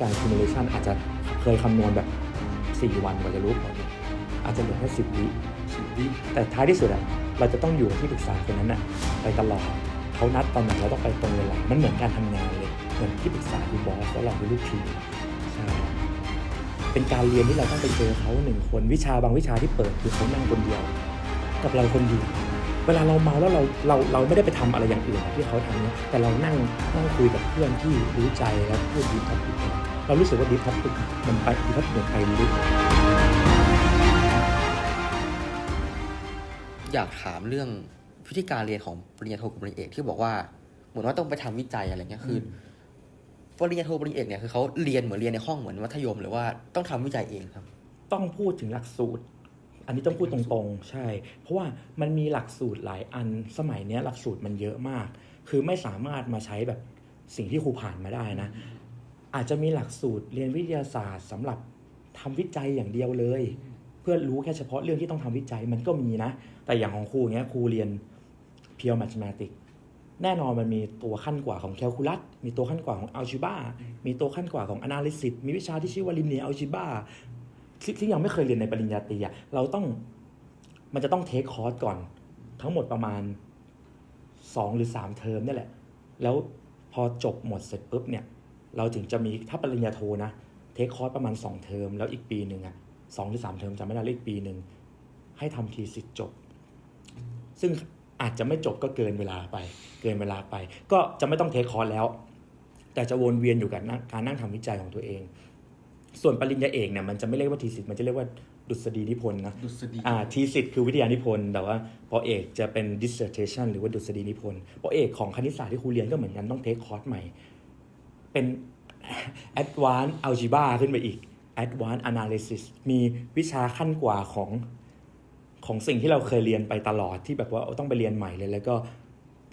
การ simulation อาจจะเคยคำนวณแบบ 4 วันกว่าจะรู้ผลเนี่ยอาจจะเหลือแค่10วิสิบวิแต่ท้ายที่สุดอะเราจะต้องอยู่กับที่ปรึกษาคนนั้นอะไปตลอดเขานัดตอนไหนเราต้องไปตรงเวลามันเหมือนการทำงานเลย เหมือนที่ปรึกษาคือบอสแล้วเราเป็นลูกทีมใช่เป็นการเรียนที่เราต้องไปเจอเขาหนึ่งคนวิชาบางวิชาที่เปิดคือเขานั่งคนเดียว กับเราคนเดียว เวลาเราเมาแล้วเราเราเราไม่ได้ไปทำอะไรอย่างอื่นที่เขาทำเนี่ยแต่เรานั่งนั่งคุยกับเพื่อนที่รู้ใจแล้วพูดดีท็อปิกเรารู้สึกว่าดีท็อปิกมันไปดีท็อปิกมันไปลึกอยากถามเรื่องวิธีการเรียนของปริญญาโทกับปริญญาเอกที่บอกว่า เหมือนว่าต้องไปทำวิจัยอะไรเงี้ยคืออปริญญาโทปริญญาเอกเนี่ยคือเขาเรียนเหมือนเรียนในห้องเหมือนมัธยม หรือว่าต้องทำวิจัยเองครับ ต้องพูดถึงหลักสูตร อันนี้ต้องพูดตรงๆ ใช่ เพราะว่ามันมีหลักสูตรหลายอันสมัยเนี้ยหลักสูตรมันเยอะมาก คือไม่สามารถมาใช้แบบสิ่งที่ครูผ่านมาได้นะ อาจจะมีหลักสูตรเรียนวิทยาศาสตร์สำหรับทำวิจัยอย่างเดียวเลย เพื่อรู้แค่เฉพาะเรื่องที่ต้องทำวิจัยมันก็มีนะ แต่อย่างของครูเนี้ยครูเรียน pure mathematics แน่นอนมันมีตัวขั้นกว่าของแคลคูลัส มีตัวขั้นกว่าของอัลจิบ้า มีตัวขั้นกว่าของ analysis มีวิชาที่ชื่อว่า linear algebra ที่ ที่ยังไม่เคยเรียนในปริญญาตรีอะเราต้องมันจะต้องเทคคอร์สก่อน ทั้งหมดประมาณ 2 หรือ 3 เทอมนี่แหละ แล้วพอจบหมดเสร็จปุ๊บเนี่ย เราถึงจะมีถ้าปริญญาโทนะเทคคอร์สประมาณ 2 เทอม แล้วอีกปีหนึ่งอะสองหรือสามเทอมจำไม่ได้แล้วอีกปีหนึ่งให้ทำทีสิทธิ์จบ ซึ่งอาจจะไม่จบก็เกินเวลาไป เกินเวลาไป ก็จะไม่ต้องเทคคอร์สแล้ว แต่จะวนเวียนอยู่กับการนั่งทำวิจัยของตัวเอง ส่วนปริญญาเอกเนี่ยมันจะไม่เรียกว่าทีสิทธิ์มันจะเรียกว่าดุษฎีนิพนธ์นะดุษฎีอ่าทีสิทธิ์คือวิทยานิพนธ์แต่ว่าปอเอกจะเป็น dissertation หรือว่าดุษฎีนิพนธ์ปอเอกของคณิตศาสตร์ที่ครูเรียนก็เหมือนกันต้องเทคคอร์สใหม่ เป็น advanced algebra ขึ้นไปอีก advanced analysis มีวิชาขั้นกว่าของของสิ่งที่เราเคยเรียนไปตลอดที่แบบว่าต้องไปเรียนใหม่เลย แล้วก็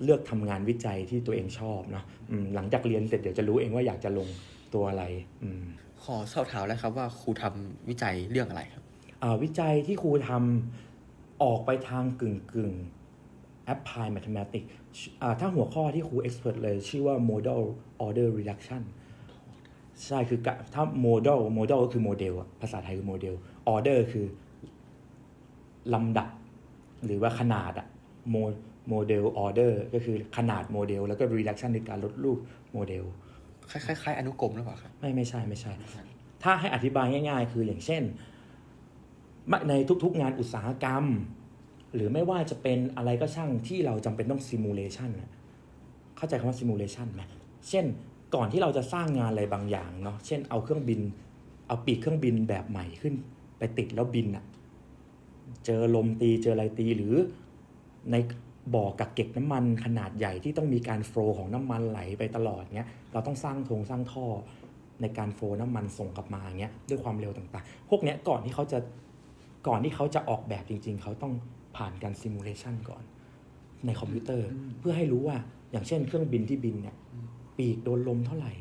เลือกทำงานวิจัยที่ตัวเองชอบเนาะอืมหลังจากเรียนเสร็จเดี๋ยวจะรู้เองว่าอยากจะลง ตัวอะไรอืมขอสอบถามแล้วครับว่าครูทำวิจัยเรื่องอะไรครับอ่าวิจัยที่ครูทำออกไปทางกึ่งกึ่ง apply mathematics อ่าถ้าหัวข้อที่ครู expert เลย ชื่อว่า model order reduction ใช่คือกะถ้า model model ก็คือโมเดลอะภาษาไทยคือโมเดล order คือลำดับ หรือว่าขนาดอะโมโมเดล order ก็คือขนาดโมเดล แล้วก็ reduction คือการลดรูปโมเดล คล้ายๆคล้ายอนุกรมหรือเปล่าครับไม่ไม่ใช่ไม่ใช่ ถ้าให้อธิบายง่าย ๆ คืออย่างเช่น ในทุกๆงานอุตสาหกรรม หรือไม่ว่าจะเป็นอะไรก็ช่างที่เราจำเป็นต้องซิมูเลชันเข้าใจคำว่าซิมูเลชันไหมเช่นก่อนที่เราจะสร้างงานอะไรบางอย่างเนาะเช่นเอาเครื่องบิน เอาปีกเครื่องบินแบบใหม่ขึ้น ไปติดแล้วบินอะเจอลมตีเจออะไรตีหรือใน บ่อกักเก็บน้ำมันขนาดใหญ่ที่ต้องมีการโฟลว์ของน้ำมันไหลไปตลอดเงี้ยเราต้องสร้างทงสร้างท่อในการโฟลว์น้ำมันส่งกลับมาอย่างเงี้ยด้วยความเร็วต่างๆ พวกเนี้ยก่อนที่เขาจะก่อนที่เขาจะออกแบบจริง ๆ เขาต้องผ่านการซิมูเลชันก่อน ในคอมพิวเตอร์ เพื่อให้รู้ว่าอย่างเช่นเครื่องบินที่บินเนี่ยปีกโดนลมเท่าไหร่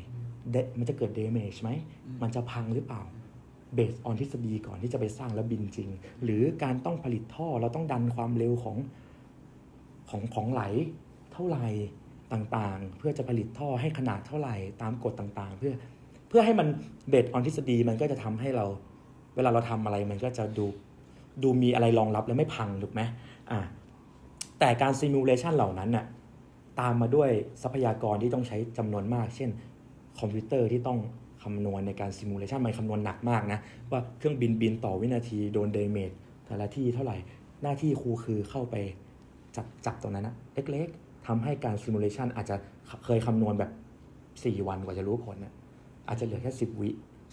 เดมันจะเกิดเดเมจไหม มันจะพังหรือเปล่าเบสออนทฤษฎีก่อนที่จะไปสร้างแล้วบินจริง หรือการต้องผลิตท่อเราต้องดันความเร็วของ ของของไหลเท่าไหร่ต่างๆ เพื่อจะผลิตท่อให้ขนาดเท่าไหร่ตามกฎต่างๆ เพื่อเพื่อให้มันเบสออนทฤษฎีมันก็จะทำให้เรา เวลาเราทำอะไรมันก็จะดูดูมีอะไรรองรับและไม่พังถูกไหมอ่าแต่การซิมูเลชันเหล่านั้นน่ะตามมาด้วยทรัพยากรที่ต้องใช้จำนวนมาก เช่น คอมพิวเตอร์ที่ต้องคำนวณในการซิมูเลชันมันคำนวณหนักมากนะ ว่าเครื่องบินบินต่อวินาทีโดนเดเมจแต่ละที่เท่าไหร่หน้าที่ครูคือเข้าไป จับจับตรงนั้นนะเล็กๆทำให้การซิมูเลชันอาจจะเคยคำนวณแบบ 4 วันกว่าจะรู้ผลนะอาจจะเหลือแค่ 10 วิ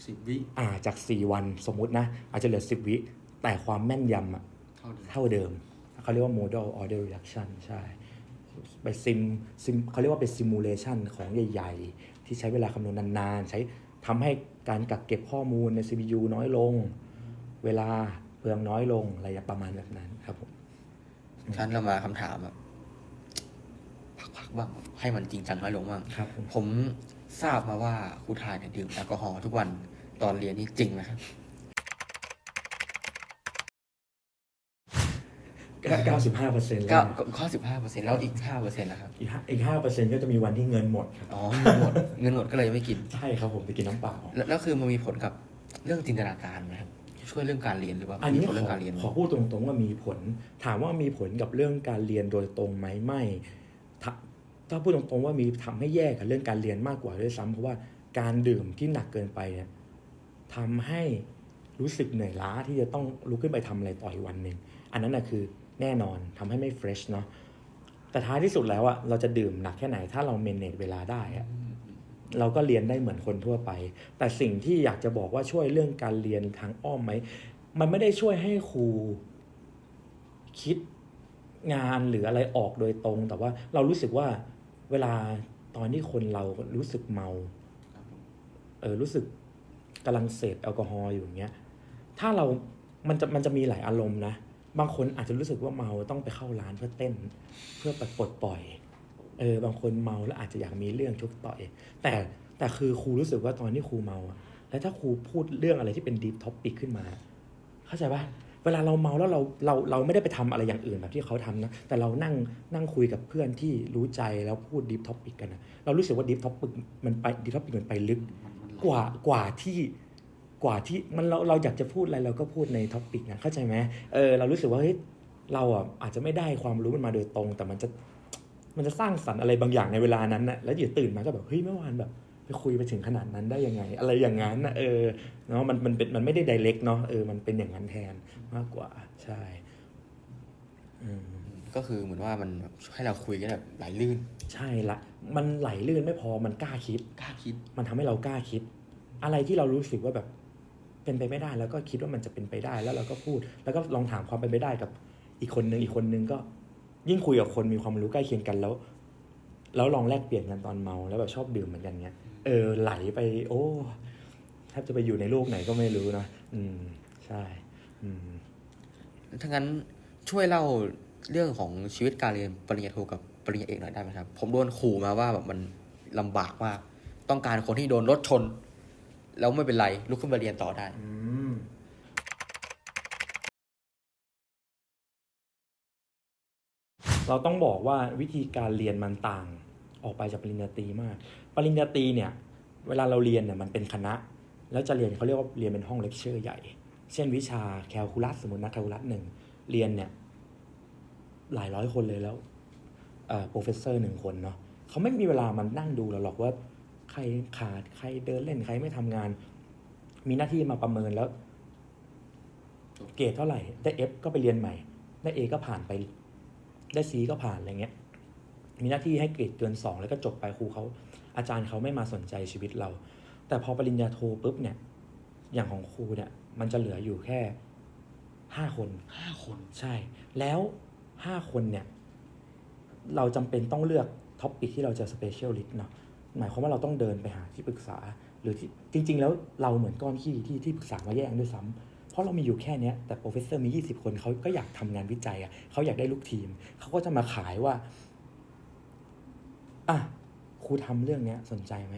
สิบวิอ่าจาก 4 วันสมมุตินะ อาจจะเหลือ 10 วิ แต่ความแม่นยำอะเท่าเดิมเท่าเดิมเขาเรียกว่า model order reduction ใช่ ไปซิมซิมเขาเรียกว่าเป็น simulation ของใหญ่ ๆ ที่ใช้เวลาคำนวณนาน ๆ ใช้ทำให้การกักเก็บข้อมูลใน CPU น้อยลง เวลาเปลืองน้อยลง อะไรประมาณแบบนั้นครับผม ท่านเรามาคำถามแบบพักๆบ้างให้มันจริงจังน้อยลงบ้างครับผมผมทราบมาว่าครูทายเนี่ยดื่มแอลกอฮอล์ทุกวันตอนเรียนนี่จริงไหมครับเก้าสิบห้าเปอร์เซ็นต์ก็แล้วข้อสิบห้าเปอร์เซ็นต์แล้วอีกห้าเปอร์เซ็นต์นะครับอีกห้าอีกห้าเปอร์เซ็นต์ก็จะมีวันที่เงินหมดครับอ๋อเงินหมดเงินหมดก็เลยไม่กิน ใช่ครับผมไปกินน้ำเปล่า แล้วแล้วคือมันมีผลกับเรื่องจินตนาการไหมครับ ช่วยเรื่องการเรียนหรือว่าอันนี้มีผขลเรื่อองการเรียนไหมขอพูดตรงๆว่ามีผล ถามว่ามีผลกับเรื่องการเรียนโดยตรงไหมไม่ถ้าถ้าพูดตรงๆว่ามีทำให้แย่กับเรื่องการเรียนมากกว่าด้วยซ้ำเพราะว่าการดื่มที่หนักเกินไปเนี่ยทำให้รู้สึกเหนื่อยล้าที่จะต้องลุกขึ้นไปทำอะไรต่ออีกวันหนึ่งอันนั้นนะคือแน่นอนทำให้ไม่เฟรชเนาะแต่ท้ายที่สุดแล้วอะเราจะดื่มหนักแค่ไหนถ้าเราเมนเนจเวลาได้อะ เราก็เรียนได้เหมือนคนทั่วไป แต่สิ่งที่อยากจะบอกว่าช่วยเรื่องการเรียนทางอ้อมไหม มันไม่ได้ช่วยให้ครูคิดงานหรืออะไรออกโดยตรง แต่ว่าเรารู้สึกว่าเวลาตอนที่คนเรารู้สึกเมา เออ รู้สึกกำลังเสพแอลกอฮอล์อยู่อย่างเงี้ย ถ้าเรา มันจะ มันจะมีหลายอารมณ์นะ บางคนอาจจะรู้สึกว่าเมาต้องไปเข้าร้านเพื่อเต้น เพื่อปลดปล่อย เออบางคนเมาแล้วอาจจะอยากมีเรื่องชกต่อย แต่แต่คือครูรู้สึกว่าตอนที่ครูเมาอะแล้วถ้าครูพูดเรื่องอะไรที่เป็นดีฟท็อปปิกขึ้นมา เข้าใจปะเวลาเราเมาแล้วเราเราเราไม่ได้ไปทำอะไรอย่างอื่นแบบที่เขาทำนะ แต่เรานั่งนั่งคุยกับเพื่อนที่รู้ใจแล้วพูดดีฟท็อปปิกกันนะเรารู้สึกว่าดีฟท็อปปิกมันไปดีฟท็อปิกมันไปลึกกว่ากว่าที่กว่าที่มันเราเราอยากจะพูดอะไรเราก็พูดในท็อปิกนะเข้าใจไหมเออเรารู้สึกว่าเฮ้ยเราอะอาจจะไม่ได้ความรู้มันมาโดยตรง แต่มันจะ มันจะสร้างสรรค์อะไรบางอย่างในเวลานั้นนะแล้วเดี๋ยวตื่นมาก็แบบเฮ้ยเมื่อวานแบบไปคุยไปถึงขนาดนั้นได้ยังไง อะไรอย่างนั้นนะเออเนาะมันมันเป็นมันไม่ได้ไดเรกเนาะเออมันเป็นอย่างนั้นแทนมากกว่าใช่อืมก็คือเหมือนว่ามันแบบให้เราคุยกันแบบไหลลื่น ใช่ละมันไหลลื่นไม่พอมันกล้าคิดกล้าคิด มันทำให้เรากล้าคิด อะไรที่เรารู้สึกว่าแบบเป็นไปไม่ได้แล้วก็คิดว่ามันจะเป็นไปได้แล้วเราก็พูด แล้วก็ลองถามความเป็นไปได้กับอีกคนนึงอีกคนนึงก็ ยิ่งคุยกับคนมีความรู้ใกล้เคียงกันแล้ว แล้วลองแลกเปลี่ยนกันตอนเมาแล้วแบบชอบดื่มเหมือนกันเนี้ยเออไหลไป โอ้แทบจะไปอยู่ในโลกไหนก็ไม่รู้นะอืม ใช่ อืมถ้างั้นช่วยเล่าเรื่องของชีวิตการเรียนปริญญาโทกับปริญญาเอกหน่อยได้ไหมครับ ผมโดนขู่มาว่าแบบมันลำบากมาก ต้องการคนที่โดนรถชน แล้วไม่เป็นไรลุกขึ้นมาเรียนต่อได้ อืม เราต้องบอกว่าวิธีการเรียนมันต่างออกไปจากปริญญาตรีมาก ปริญญาตรีเนี่ยเวลาเราเรียนเนี่ยมันเป็นคณะ แล้วจะเรียนเขาเรียกว่าเรียนเป็นห้องเลคเชอร์ใหญ่ เช่นวิชาแคลคูลัสสมมตินะแคลคูลัสหนึ่งเรียนเนี่ยหลายร้อยคนเลยแล้วเอ่อโปรเฟสเซอร์หนึ่งคนเนาะเขาไม่มีเวลามันนั่งดูเราหรอกว่าใครขาดใครเดินเล่นใครไม่ทำงาน มีหน้าที่มาประเมินแล้ว เกรดเท่าไหร่ ได้ F ก็ไปเรียนใหม่ ได้ A ก็ผ่านไป ได้ C ก็ผ่านอะไรเงี้ยมีหน้าที่ให้เกรดเกินสองแล้วก็จบไปครูเขาอาจารย์เขาไม่มาสนใจชีวิตเรา แต่พอปริญญาโทปุ๊บเนี่ย อย่างของครูเนี่ย มันจะเหลืออยู่แค่ห้าคนห้าคนใช่ แล้วห้าคนเนี่ย เราจำเป็นต้องเลือกท็อปปิกที่เราจะสเปเชียลลิสต์เนาะหมายความว่าเราต้องเดินไปหาที่ปรึกษา หรือที่จริง ๆ แล้วเราเหมือนก้อนขี้ที่ที่ปรึกษามาแย่งด้วยซ้ำ เพราะเรามีอยู่แค่นี้แต่โปรเฟสเซอร์มี 20 คนเขาก็อยากทำงานวิจัยอะเขาอยากได้ลูกทีม เขาก็จะมาขายว่าอะครูทำเรื่องเนี้ยสนใจไหม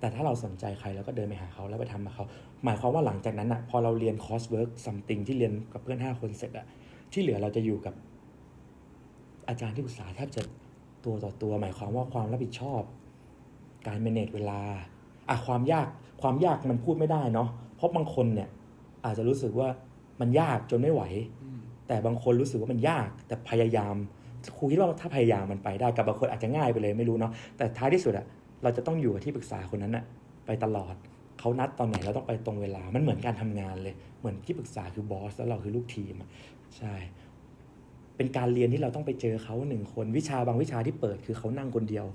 แต่ถ้าเราสนใจใครแล้วก็เดินไปหาเขาแล้วไปทำกับเขา หมายความว่าหลังจากนั้นอะพอเราเรียนคอร์สเวิร์กซัมติงที่เรียนกับเพื่อนห้าคนเสร็จอะที่เหลือเราจะอยู่กับอาจารย์ที่ปรึกษาแทบจะตัวต่อตัว หมายความว่าความรับผิดชอบ การ manage เวลาอะความยากความยากมันพูดไม่ได้เนาะเพราะบางคนเนี่ย อาจจะรู้สึกว่ามันยากจนไม่ไหว แต่บางคนรู้สึกว่ามันยากแต่พยายามครูคิดว่าถ้าพยายามมันไปได้กับบางคนอาจจะง่ายไปเลยไม่รู้เนาะแต่ท้ายที่สุดอะเราจะต้องอยู่กับที่ปรึกษาคนนั้นอะไปตลอดเขานัดตอนไหนเราต้องไปตรงเวลา มันเหมือนการทำงานเลย เหมือนที่ปรึกษาคือบอสแล้วเราคือลูกทีมอะใช่ เป็นการเรียนที่เราต้องไปเจอเขาหนึ่งคนวิชาบางวิชาที่เปิดคือเขานั่งคนเดียว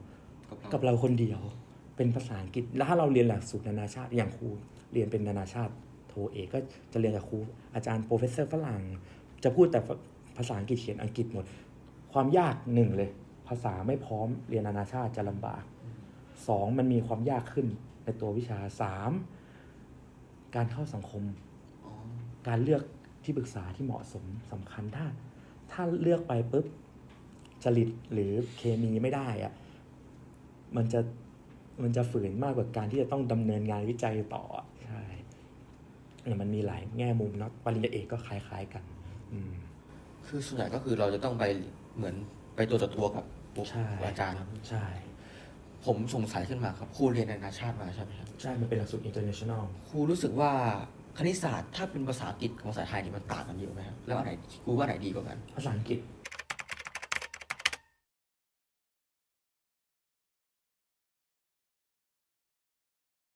กับเราคนเดียว เป็นภาษาอังกฤษแล้วถ้าเราเรียนหลักสูตรนานาชาติอย่างครูเรียนเป็นนานาชาติโทเอกก็จะเรียนกับครูอาจารย์โปรเฟสเซอร์ฝรั่ง จะพูดแต่ภาษาอังกฤษเขียนอังกฤษหมด ความยากหนึ่งเลย ภาษาไม่พร้อมเรียนนานาชาติจะลำบากสองมันมีความยากขึ้นในตัววิชาสามการเข้าสังคม การเลือกที่ปรึกษาที่เหมาะสมสำคัญถ้า ถ้าเลือกไปปุ๊บจริตหรือเคมีไม่ได้อะมันจะมันจะฝืนมากกว่าการที่จะต้องดำเนินงานวิจัยต่อ มันมีหลายแง่มุมเนาะปริญญาเอกก็คล้าย ๆกัน อืม คือส่วนใหญ่ก็คือเราจะต้องไปเหมือนไปตัวต่อตัวกับใช่อาจารย์ครับใช่ ผมสงสัยขึ้นมาครับครูเรียนนานาชาติมาใช่ไหมครับใช่ มันเป็นหลักสูตร international ครูรู้สึกว่าคณิตศาสตร์ถ้าเป็นภาษาอังกฤษกับภาษาไทยนี่มันต่างกันเยอะไหมครับแล้วอันไหนครูว่าไหนดีกว่ากันภาษาอังกฤษ